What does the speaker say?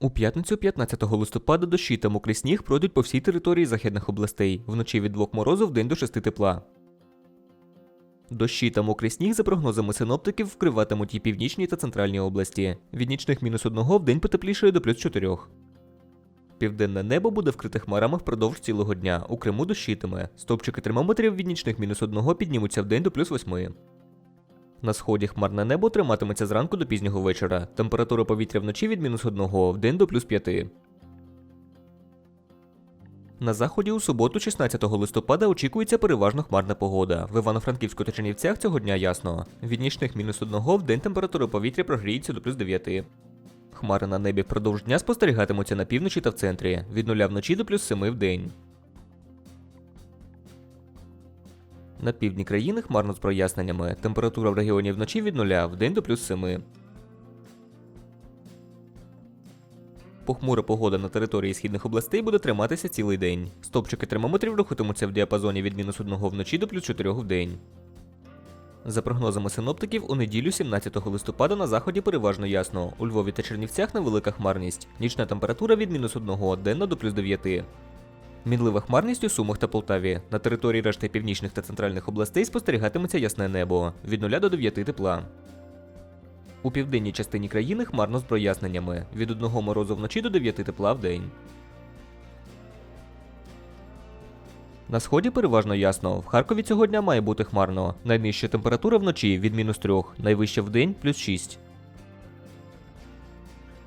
У п'ятницю 15 листопада дощі та мокрий сніг пройдуть по всій території західних областей, вночі від 2 морозу в день до 6 тепла. Дощі та мокрий сніг, за прогнозами синоптиків, вкриватимуть і північні та центральні області. Від нічних мінус 1 в день потеплішає до плюс 4. Південне небо буде вкрите хмарами впродовж цілого дня. У Криму дощитиме. Стопчики термометрів від нічних мінус 1 піднімуться в день до плюс 8. На сході хмарне небо триматиметься зранку до пізнього вечора. Температура повітря вночі від мінус 1 в день до плюс 5. На заході у суботу, 16 листопада, очікується переважно хмарна погода. В Івано-Франківську та Чернівцях цього дня ясно. Від нічних мінус 1 в день температура повітря прогріється до плюс 9. Хмари на небі впродовж дня спостерігатимуться на півночі та в центрі, від нуля вночі до плюс 7 в день. На півдні країни хмарно з проясненнями. Температура в регіоні вночі від 0 в день до плюс 7. Похмура погода на території східних областей буде триматися цілий день. Стопчики термометрів рухатимуться в діапазоні від мінус 1 вночі до плюс 4 в день. За прогнозами синоптиків, у неділю 17 листопада на заході переважно ясно. У Львові та Чернівцях невелика хмарність. Нічна температура від мінус 1 денна до плюс 9. Мінлива хмарність у Сумах та Полтаві. На території решти північних та центральних областей спостерігатиметься ясне небо від 0 до 9 тепла. У південній частині країни хмарно з проясненнями від 1 морозу вночі до 9 тепла в день. На сході переважно ясно. В Харкові цього дня має бути хмарно. Найнижча температура вночі від мінус 3, найвища в день плюс 6.